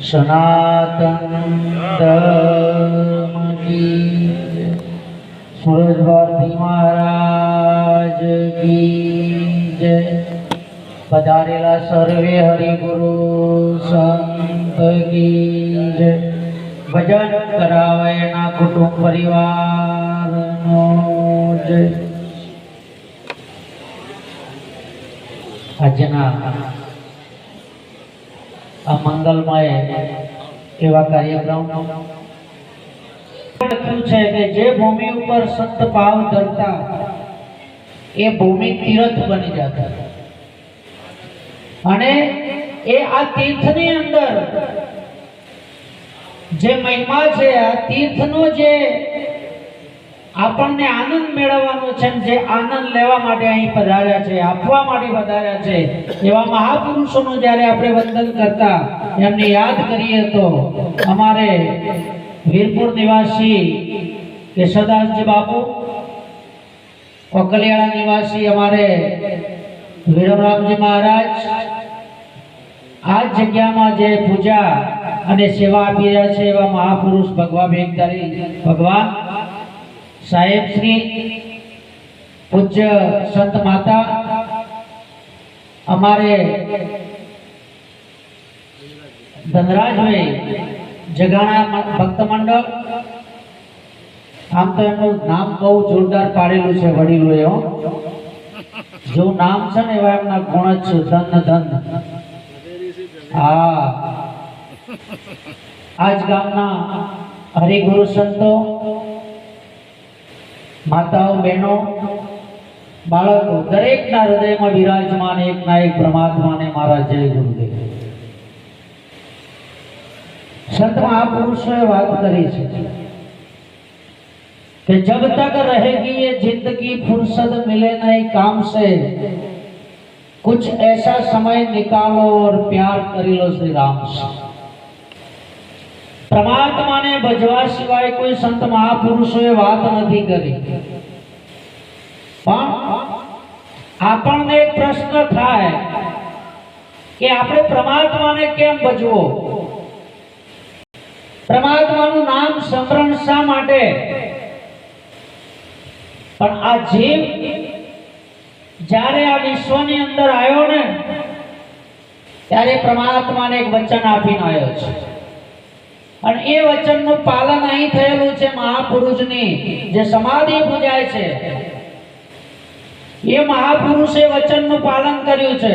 સનાતન. સુરજ ભારતી મહારાજ કી જય પધારેલા સર્વે હરિગુરુ સંત કી જય ભજન કરાવે એના કુટુંબ પરિવારનો જય આજના આ મંગલમય એવા કાર્યક્રમ લખ્યું છે કે જે ભૂમિ ઉપર સંત ભાવ ધરતા, એ ભૂમિ તીર્થ બની જતા. અને એ આ તીર્થની અંદર જે મહિમા છે, આ તીર્થનો જે આપણને આનંદ મેળવવાનો છે જે આનંદ લેવા માટે અહીં પધાર્યા છે, આપવા માટે પધાર્યા છે. એવા મહાપુરુષોનું જ્યારે આપણે વંદન કરતા, એમને યાદ કરીએ તો અમારે વીરપુર નિવાસી કેશવદાસજી બાપુ, કોકલિયાળા નિવાસી અમારે વિરમરામજી મહારાજ આ જગ્યામાં જે પૂજા અને સેવા આપી રહ્યા છે એવા મહાપુરુષ ભગવાન ભેગધારી ભગવાન સાહેબ શ્રી પૂજ્ય સંત માતા, અમારે ધનરાજભાઈ જગાણા ભક્ત મંડળ, આમ તો એમનું નામ બહુ જોરદાર પાડેલું છે વડીલોએ, હો. જેવું નામ છે ને એવા એમના ગુણ જ છે, ધન ધન. હા. આજ ગામના હરિગુરુ સંતો માતાઓ બહેનો બાળકો દરેકના હૃદયમાં વિરાજમાન એકના એક પરમાત્માને મારા જય ગુરુદેવ સંત મહાપુરુષોએ વાત કરી છે कि जब तक रहेगी ये जिंदगी फुर्सत मिले नहीं काम से कुछ ऐसा समय निकालो और प्यार કરી લો શ્રી રામ से પરમાત્માને ભજવા સિવાય કોઈ સંત મહાપુરુષોએ વાત નથી કરી. પણ આપણને એક પ્રશ્ન થાય કે આપણે પરમાત્માને કેમ ભજવો? પરમાત્માનું નામ સ્મરણ શા માટે? પણ આ જીવ જ્યારે આ વિશ્વની અંદર આવ્યો ને, ત્યારે પરમાત્માને એક વચન આપીને આવ્યો છે. અને એ વચનનું પાલન અહીં થયેલું છે મહાપુરુષની, જે સમાધિ પૂજાય છે. એ મહાપુરુષે વચનનું પાલન કર્યું છે.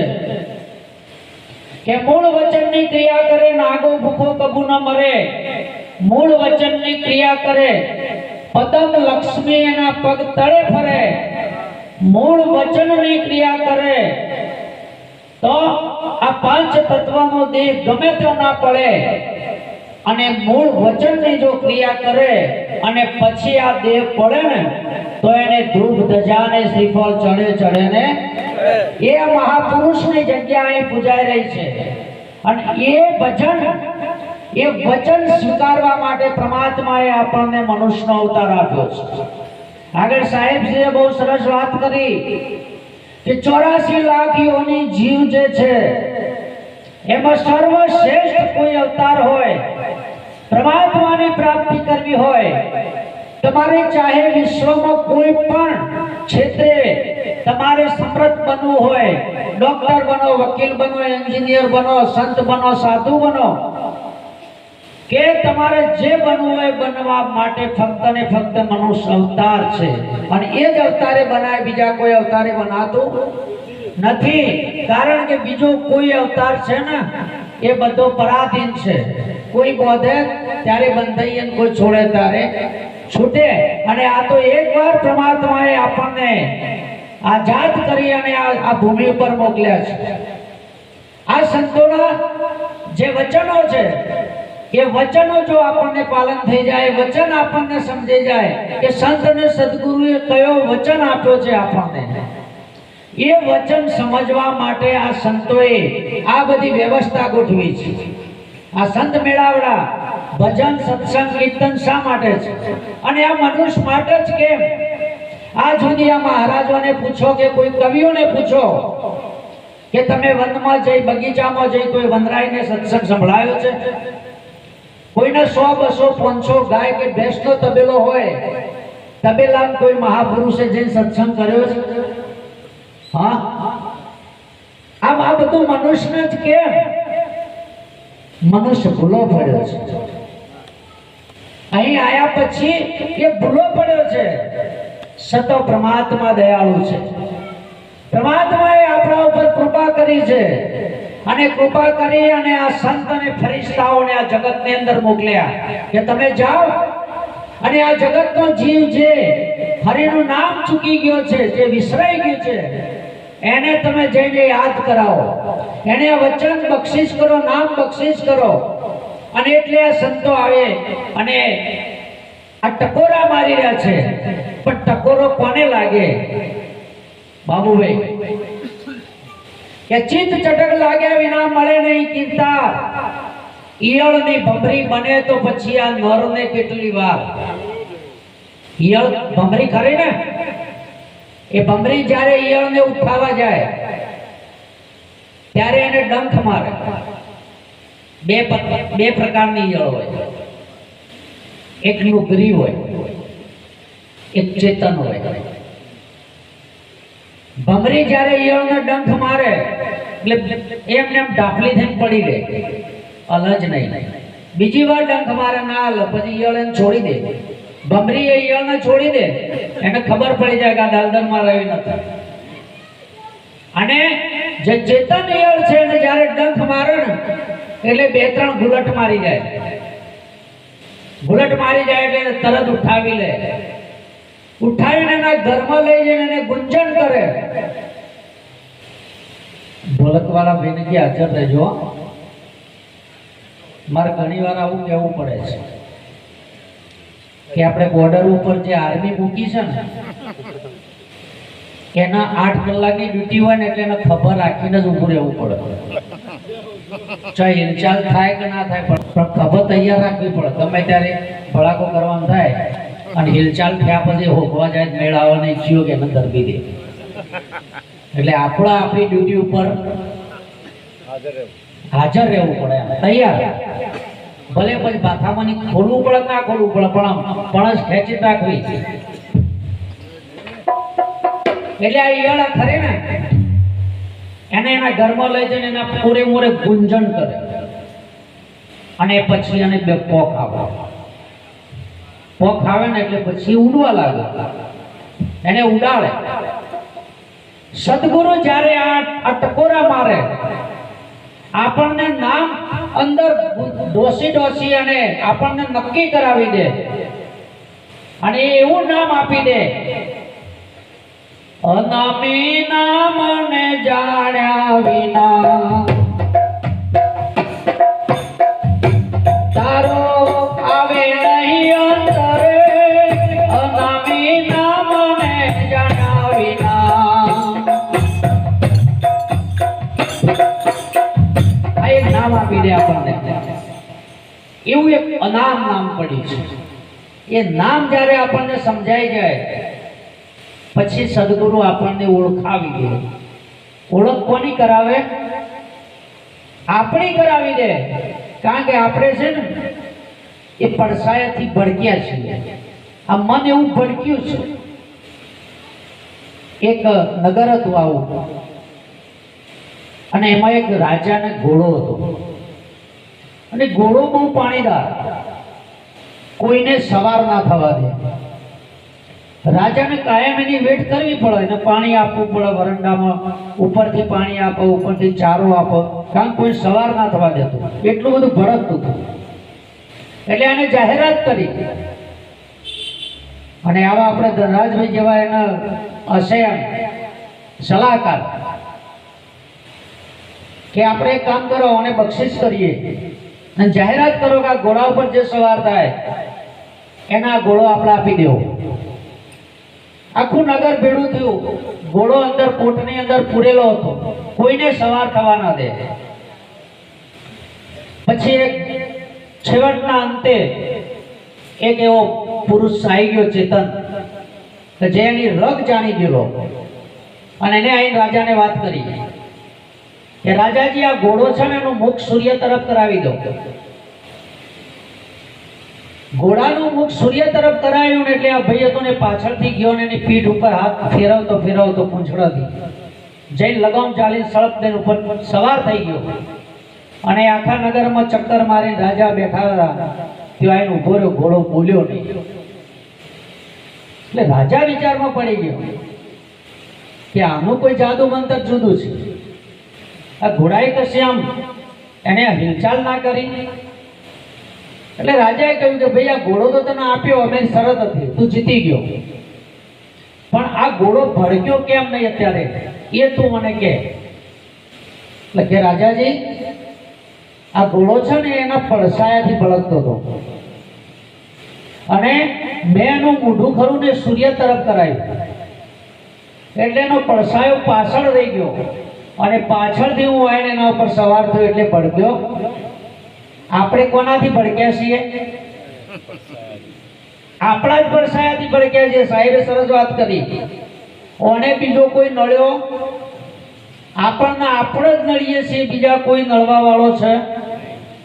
કે મૂળ વચનની ક્રિયા કરે, નાગો ભૂખો કબુ ન મરે. મૂળ વચનની ક્રિયા કરે પતંગ લક્ષ્મી એના પગ તળે ફરે. મૂળ વચનની ક્રિયા કરે, તો આ પાંચ તત્વનો દેહ ગમે તે ના પડે. અને મૂળ વચનની જો ક્રિયા કરે અને પછી આ દેહ પડે ને, તો એને ધૂપ, ધજા ને શ્રીફળ ચડે ચડે ને. એ મહાપુરુષની જગ્યા અહીં પૂજાઈ રહી છે. અને એ ભજન, એ વચન સ્વીકારવા માટે પરમાત્માએ આપણને મનુષ્યનો અવતાર આપ્યો છે. આગળ સાહેબજીએ બહુ સરસ વાત કરી કે ચોરાસી લાખ યોની જીવ જે છે એમાં સર્વશ્રેષ્ઠ કોઈ અવતાર હોય, પરમાત્માની પ્રાપ્તિ કરવી હોય, તમારે ચાહે વિશ્વમાં કોઈ પણ ક્ષેત્રે તમારે સમૃદ્ધ બનવું હોય, ડોક્ટર બનો, વકીલ બનો, એન્જિનિયર બનો, સંત બનો, સાધુ બનો, કે તમારે જે બનવું હોય બનવા માટે ફક્ત ને ફક્ત મનુષ્ય અવતાર છે. અને એ જ અવતારે બનાય, બીજા કોઈ અવતારે બનાતું નથી. કારણ કે બીજો કોઈ અવતાર છે ને, એ બધો પરાધીન છે. કોઈ બોધે ત્યારે બંધાઈ કોઈ છોડે ત્યારે છૂટે. અને આ તો એકવાર પરમાત્માએ આપણને આઝાદ કરી અને આ ભૂમિ ઉપર મોકલ્યા છે. આ સંતોના જે વચનો છે, એ વચનો જો આપણને પાલન થઈ જાય, વચન આપણને સમજાઈ જાય, કે સંત અને સદગુરુએ કયો વચન આપ્યો છે આપણને? એ વચન સમજવા માટે આ સંતોએ આ બધી વ્યવસ્થા ગોઠવી છે. આ સંત મેળાવડા ભજન, સત્સંગ, કીર્તન શા માટે છે? અને આ મનુષ્ય માટે જ કેમ? આ સુધી આ મહારાજોને પૂછો કે કોઈ કવિઓને પૂછો કે તમે વનમાં જઈ, બગીચામાં જઈ કોઈ વનરાયને સત્સંગ સંભળાયો છે? કોઈને સો, બસો, પાંચસો ગાય કે ભેંસનો તબેલો હોય, તબેલામાં કોઈ મહાપુરુષે જઈને સત્સંગ કર્યો છે? હા? આમ આ બધું મનુષ્યને જ કે મનુષ્ય ભૂલો પડ્યો છે. અહીં આયા પછી એ ભૂલો પડ્યો છે. સતો પ્રમાત્મા દયાળુ છે. પરમાત્માએ આપણા ઉપર કૃપા કરી છે. અને કૃપા કરી અને આ સંત અને ફરિશ્તાઓને આ જગતની અંદર મોકલ્યા કે તમે જાઓ. અને આ જગતનો જીવ જે હરિનું નામ ચૂકી ગયો છે, જે વિસરાઈ ગયું છે એને તમે જઈને યાદ કરાવો. એને વચન બક્ષિસ કરો, નામ બક્ષિસ કરો. અને એટલે આ સંતો આવે અને આ ટકોરા મારી રહ્યા છે. પણ ટકોરો કોને લાગે? બાબુભાઈ. કે ચિત્ત ચટક લાગ્યા વિના મળે નહીં કીર્તા ઈયળની ભમરી બને તો પછી આ નર ને કેટલી વાર? ઈયળ ભમરી ખરી ને? એ ભમરી જ્યારે ઈયળને ઉઠાવવા જાય, ત્યારે એને ડંખ મારે. બે બે પ્રકારની ઈયળ હોય. એક નુગરી હોય, એક ચેતન હોય. ભમરી જ્યારે ઈયળને ડંખ મારે, એટલે એમને એમ ઢાફલી થઈને પડી ગઈ. અલજ નહીં. બીજી વાર ડંખ મારે, ના હાલે પછી ઈયળ એને છોડી દે. ભમરી એ ઈયળને છોડી દે એને ખબર પડી જાય કે આ દાલદરમાં રહી નથી. અને જે ચેતન ઈયળ છે એને જ્યારે ડંખ મારે ને એટલે બે ત્રણ ગુલટ મારી જાય. ગુલટ મારી જાય એટલે તરત ઉઠાવી લે. ઉઠાવીને એના ઘરમાં લઈ જઈને એને ગુંજન કરે. ઢોલકવાળા ભાઈને કે હાજર રહેજો. મારે ઘણી વાર આવું કહેવું પડે છે. કે આપણે બોર્ડર ઉપર જે આર્મી મૂકી છે ને એના આઠ કલાકની ડ્યુટી હોય ને એટલે એને ખબર રાખીને જ ઊભું રહેવું પડે. ચાહે હિલચાલ થાય કે ના થાય પણ ખબર તૈયાર રાખવી પડે. ગમે ત્યારે ભડાકો કરવાનો થાય અને હિલચાલ થયા પછી હોગવા જાય મેળ આવવાની જીઓ કે એને ધરબી દે. એટલે આપણા આપણી ડ્યુટી ઉપર હાજર રહેવું પડે. તૈયાર. ભલે પછી બાથામાં ખોલવું પડે, ના ખોલવું પડે, પણ આમ પણસ ખેંચી નાખવી. એટલે આ ઈયળા ખરી ને? એને એના ઘરમાં લઈ જઈને એના પૂરે મોરે ગુંજન કરે. અને પછી એને બે પોખ આવે. પોખ આવે ને એટલે પછી ઉડવા લાગે. એને ઉડાડે સદગુરુ જ્યારે આ ટકોરા મારે આપણને નામ અંદર ડોસી ડોસી અને આપણને નક્કી કરાવી દે. અને એવું નામ આપી દે. અનામી નામને જાણ્યા વિના આપી આપણને. એવું એક અનામ નામ પડ્યું છે. એ નામ જ્યારે આપણને સમજાઈ જાય, પછી સદગુરુ આપણને ઓળખાવી દે. ઓળખ કોની કરાવે? આપણી કરાવી દે. કારણ કે આપણે છે ને, એ પડસાયાથી ભડક્યા છીએ. આ મન એવું ભડક્યું છે. એક નગર હતું આવું. અને એમાં એક રાજાને ઘોડો હતો. અને ઘોડો બહુ પાણીદાર. કોઈને સવાર ના થવા દે. રાજાને કાયમ એની વેટ કરવી પડે એને પાણી આપવું પડે, વરંડામાં ઉપરથી પાણી આપો, ઉપરથી ચારો આપો. કારણ કોઈ સવાર ના થવા દેતું. એટલું બધું ભડકતું હતું. એટલે એને જાહેરાત કરી. અને આવા આપણે ધનરાજભાઈ જેવા એના અસેમ સલાહકાર. કે આપણે એક કામ કરો અને બક્ષિસ કરીએ. અને જાહેરાત કરો કે આ ઘોડા ઉપર જે સવાર થાય, એના ઘોડો આપણે આપી દેવો. આખું નગર ભેડું થયું. ઘોડો અંદર કોટની અંદર પૂરેલો હતો. કોઈને સવાર થવા ના દે. પછી એક છેવટના અંતે એક એવો પુરુષ આવી ગયો ચેતન, કે જે એની રગ જાણી ગયેલો. અને એને આવીને રાજાને વાત કરી. કે રાજાજી આ ઘોડો છે ને એનું મુખ સૂર્ય તરફ કરાવી દો. ઘોડાનું મુખ સૂર્ય તરફ કરાયું ને એટલે આ ભાઈ હતો ને પાછળથી ગયો ને એની પીઠ ઉપર હાથ ફેરવતો ફેરવતો પૂંછડાથી જઈને લગામ ચાલીને સળપ દઈને ઉપર સવાર થઈ ગયો. અને આખા નગરમાં ચક્કર મારીને રાજા બેઠા હતા. ત્યાં આવીને ઊભો રહ્યો ઘોડો બોલ્યો નહીં. એટલે રાજા વિચારમાં પડી ગયો કે આનું કોઈ જાદુ મંતર જુદું છે. આ ઘોડાએ કશે આમ એને હિલચાલ ના કરી? એટલે રાજાએ કહ્યું કે ભાઈ આ ઘોડો તો તને આપ્યો, અમે શરત હતી, તું જીતી ગયો. પણ આ ઘોડો ભડક્યો કેમ નહીં અત્યારે? એ તું મને કે. એટલે કે રાજાજી, આ ઘોડો છે ને એના પડસાયાથી ભડકતો હતો. અને મેં એનું મોઢું ખરું ને સૂર્ય તરફ કરાયું. એટલે એનો પડસાયો પાછળ રહી ગયો. અને પાછળથી હું આવીને એના ઉપર સવાર થયો એટલે ભડક્યો. આપણે કોનાથી ભડક્યા છીએ? આપણા જ પરસાયાથી ભડક્યા છીએ. સાહેબે સરસ વાત કરી. ઓને બીજો કોઈ નળ્યો? આપણને આપણે જ નળીએ છીએ, બીજા કોઈ નળવા વાળો છે?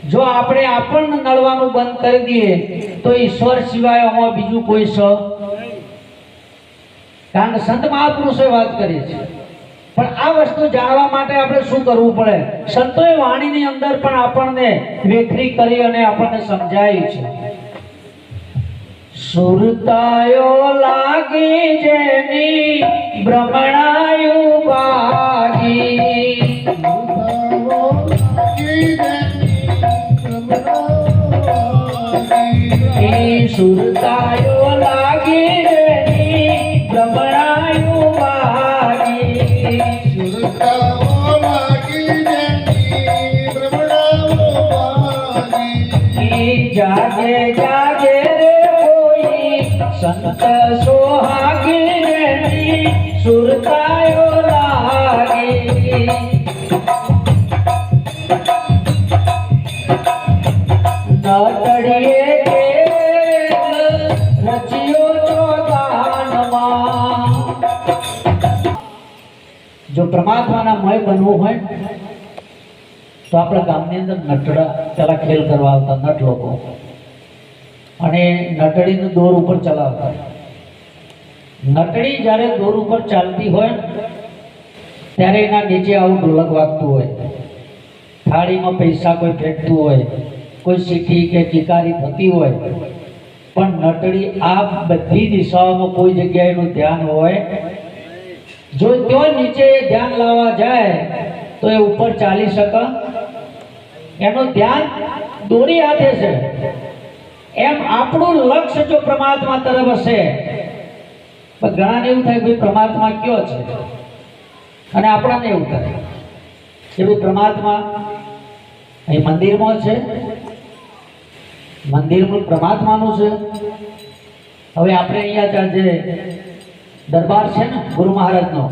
જો આપણે આપણને નળવાનું બંધ કરી દઈએ, તો ઈશ્વર સિવાય આમાં બીજું કોઈ સ? કારણ સંત મહાપુરુષે વાત કરી છે. પણ આ વસ્તુ જાણવા માટે આપણે શું કરવું પડે? સંતોએ વાણીની અંદર પણ આપણને વેખરી કરી અને આપણને સમજાયું છે. સુરતાયો લાગી જેની ભ્રમણાયુ બાગી. સુરતાયો લાગી ઈ જાગે જાગે રે કોઈ સંત સોહાગી રેની સુરતાયો લાગી નટડીએ કેવલ રચ્યો તો દાનમાં જો પરમાત્માના મય બનવું હોય તો આપણા ગામની અંદર નટડા પેલા ખેલ કરવા આવતા નટ લોકો. અને નટડીનું દોર ઉપર ચલાવતા. નટડી જ્યારે દોર ઉપર ચાલતી હોય, ત્યારે એના નીચે આવું ઢોલક વાગતું હોય. થાળીમાં પૈસા કોઈ ફેંકતું હોય, કોઈ સીઠી કે કિકારી થતી હોય. પણ નટડી આ બધી દિશાઓમાં કોઈ જગ્યાએ એનું ધ્યાન હોય. જો ત્યાં નીચે ધ્યાન લાવવા જાય, તો એ ઉપર ચાલી શકે. એનું ધ્યાન દોરી હાથે છે. એમ આપણું લક્ષ્ય જો પરમાત્મા તરફ હશે, પણ ઘણાને એવું થાય ભાઈ પરમાત્મા કયો છે? અને આપણાને એવું થાય. કે ભાઈ પરમાત્મા અહીં મંદિરમાં છે, મંદિરનું પરમાત્માનું છે. હવે આપણે અહીંયા જે દરબાર છે ને, ગુરુ મહારાજનો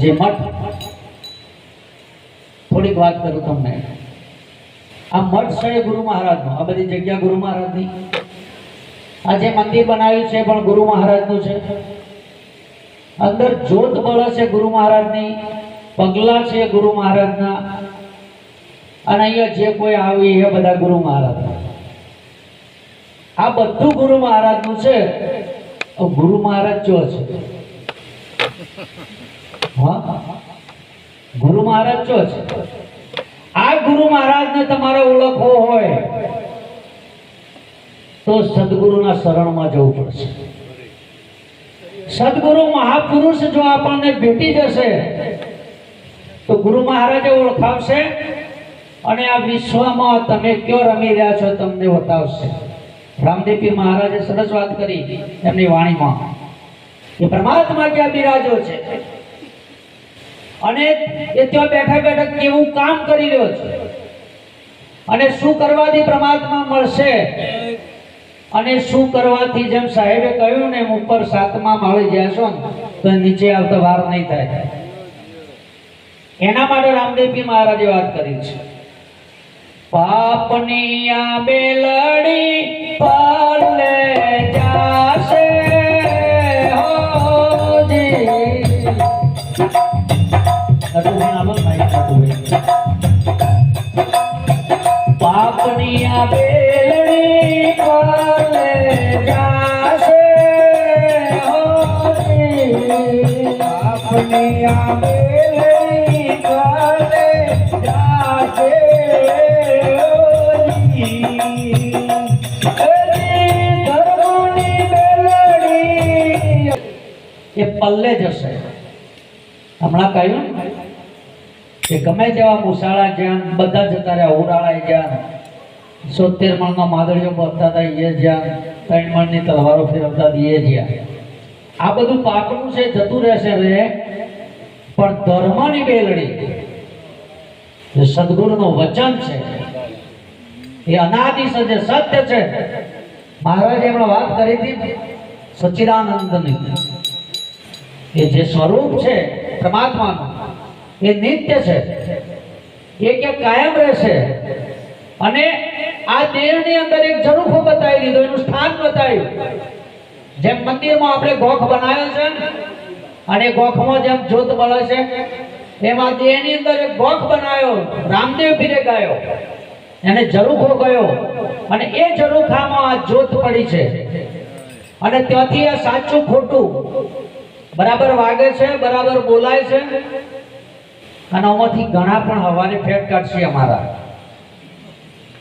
જે મઠ, થોડીક વાત કરું તમને. આ મઠ છે ગુરુ મહારાજનો. આ બધી જગ્યા ગુરુ મહારાજની. આ જે મંદિર બનાવ્યું છે, પણ ગુરુ મહારાજનું છે. અંદર જોત બળે છે ગુરુ મહારાજની, પગલા છે ગુરુ મહારાજના. અને અહીંયા જે કોઈ આવી એ બધા ગુરુ મહારાજના આ બધું ગુરુ મહારાજનું છે. ગુરુ મહારાજ ચો છે. હા? ગુરુ મહારાજ ચો છે. આ ગુરુ મહારાજને તમારે ઓળખવો હોય તો સદગુરુના શરણમાં જવું પડશે. સદગુરુ મહાપુરુષ જો આપણને ભેટી જશે, તો ગુરુ મહારાજે ઓળખાવશે અને આ વિશ્વમાં તમે કયો રમી રહ્યા છો તમને બતાવશે. રામદેવપીર મહારાજે સરસ વાત કરી એમની વાણીમાં. કે પરમાત્મા ક્યાં બિરાજો છે? અને એ ત્યાં બેઠા બેઠા કેવું કામ કરી રહ્યો છે? અને શું કરવાથી પરમાત્મા મળશે? અને શું કરવાથી જેમ સાહેબે કહ્યું ને ઉપર સાતમા માળે જશો ને તો નીચે આવતા વાર નહીં થાય. એના માટે રામદેવજી મહારાજે વાત કરી છે. પાપની આ બેલડી પાલે પલ્લે જશે. હમણાં કહ્યું કે ગમે તેવા મુસાળા જ્યાં બધા જતા રહ્યા ઉરાળા જ્યાં. સોતેર મણનો માદળીઓ બોલતા હતા એ જ્યાં ત્રણ મણની તલવારો ફેરવતા એ જ્યાં. આ બધું પાકનું છે, જતું રહેશે રે, પણ ધર્મની બેલડી. જે સદગુરુનું વચન છે, એ અનાદિ જે સત્ય છે. મહારાજે એમણે વાત કરી હતી સચ્ચિદાનંદની એ જે સ્વરૂપ છે, પરમાત્માનું, એ નિત્ય છે. એ કે કાયમ રહેશે. અને આ દેહની અંદર એક ઝરૂખો બતાવી દીધો, એનું સ્થાન બતાવ્યું. જેમ મંદિરમાં આપણે ગોખ બનાવ્યો છે અને ગોખમાં જેમ જ્યોત બળે છે, એમાં દેહની અંદર એક ગોખ બનાવ્યો, રામદેવ ફીરે ગાયો. એને ઝરૂખો ગયો, અને એ ઝરૂખામાં આ જ્યોત પડી છે. અને ત્યાંથી આ સાચું ખોટું બરાબર વાગે છે, બરાબર બોલાય છે, અને આમાંથી ઘણા પણ હવાને ફેટ કાઢશે અમારા.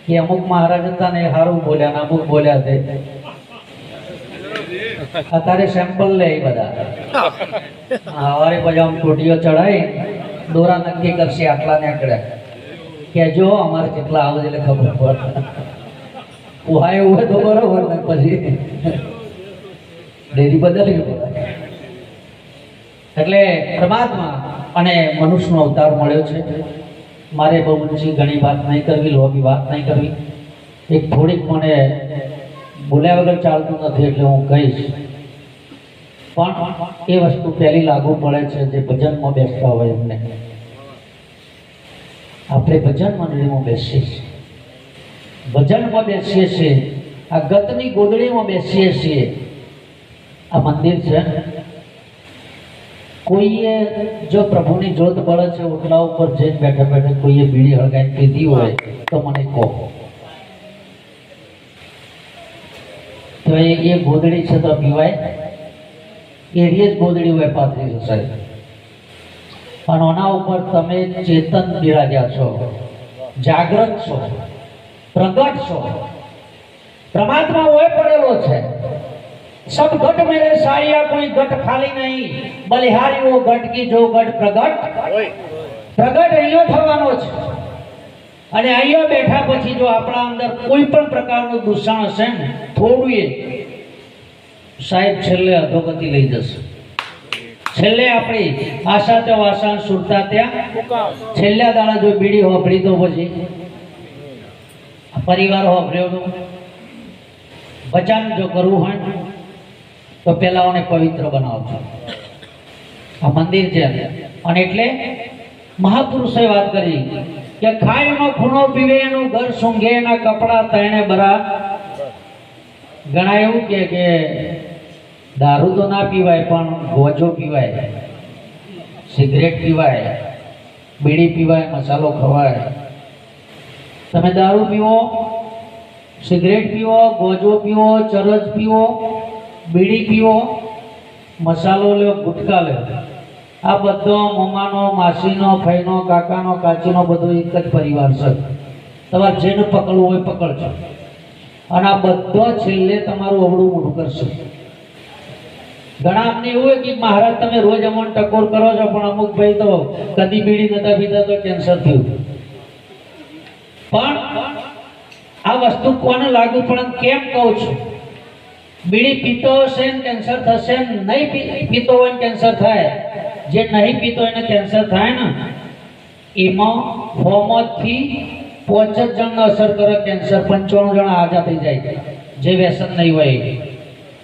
કે અમુક મહારાજ હતા ને સારું બોલ્યા ને અમુક બોલ્યા તે અત્યારે સેમ્પલ લે બધા. હવારે પછી આમ ટોટીઓ ચડાવી દોરા નક્કી કરશે આટલા ને આકડે કે જો અમારે કેટલા આવે એટલે ખબર પડે. ઉહાય હોય તો બરોબર ને પછી. ડેરી બદલી એટલે પરમાત્મા અને મનુષ્યનો અવતાર મળ્યો છે. મારે બહુ ઊંચી ઘણી વાત નહીં કરવી, લોભી વાત નહીં કરવી. એક થોડીક મને બોલ્યા વગર ચાલતું નથી એટલે હું કહીશ. પણ એ વસ્તુ પહેલી લાગુ પડે છે જે ભજનમાં બેસતા હોય એમને. આપણે ભજન મંડળીમાં બેસીએ છીએ. ભજનમાં બેસીએ છીએ. આ ગતની ગોદડીમાં બેસીએ છીએ. આ મંદિર છે. કોઈએ જો પ્રભુની જોત બળે છે ઓટલા ઉપર જઈને બેઠા બેઠા કોઈએ બીડી હળગાઈને પીધી હોય તો મને કહો. તો એ એ ગોદડી છે તો પીવાય? એ જ ગોદડી હોય પાથરી સાહેબ પણ આના ઉપર તમે ચેતન બિરાજ્યા છો, જાગૃત છો, પ્રગટ છો. પરમાત્મા હોય પડેલો છે. सब घट मेरे साड़िया कोई घट खाली नहीं बलिहारी वो घट की जो घट પ્રગટ પ્રગટ અહીંયા થવાનો છે અને અહીંયા બેઠા પછી જો આપણા અંદર કોઈ પણ પ્રકારનું દૂષણ હશે ને થોડું એ સાહેબ છેલ્લે અધોગતિ લઈ જશે છેલ્લે આપણી આશા તો આશા સુરતા ત્યાં છેલ્લા દાડા જો બીડી હોપડી તો પછી પરિવાર હોપર્યોનું વચન જો કરવું હોય ને તો પેલા ઓને પવિત્ર બનાવતા આ મંદિર છે અને એટલે મહાપુરુષોએ વાત કરી કે ખાય એનો ખૂણો પીવે, એનું ઘર સૂંઘે, એના કપડા તણે બરા. ગણાય એવું કે કે દારૂ તો ના પીવાય, પણ ગોજો પીવાય, સિગરેટ પીવાય, બીડી પીવાય, મસાલો ખવાય. તમે દારૂ પીવો, સિગરેટ પીવો, ગોજો પીવો, ચરસ પીવો બીડી પીવો, મસાલો લ્યો ગુટકા લ્યો આ બધો મમ્માનો, માસીનો ફઈનો કાકાનો, કાચીનો બધો એક જ પરિવાર છે. તમારે જેને પકડવું હોય પકડજો. અને આ બધો છેલ્લે તમારું અવળું મોઢું કરશે. ઘણા અમને એવું હોય કે મહારાજ તમે રોજ અમને ટકોર કરો છો, પણ અમુક ભાઈ તો કદી બીડી નતા પીતા તો કેન્સર થયું. પણ આ વસ્તુ કોને લાગુ પડે કેમ કહું છું? બીડી પીતો હશે ને કેન્સર થશે નહીં પીતો હોય કેન્સર થાય, જે નહીં પીતો એને કેન્સર થાય ને, એમાં હોમોથી પાંચ જ જણને અસર કરે કેન્સર પંચાણું જણા આજા થઈ જાય, જે વ્યસન નહીં હોય.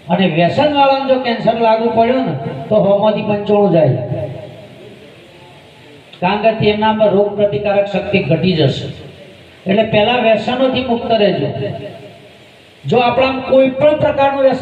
અને વ્યસન વાળાને જો કેન્સર લાગુ પડ્યું ને, તો હોમાંથી પંચાણું જાય. કારણ કે તેમનામાં રોગ પ્રતિકારક શક્તિ ઘટી જશે. એટલે પહેલાં વ્યસનોથી મુક્ત રહેજો. જો આપણા કોઈ પણ પ્રકારનું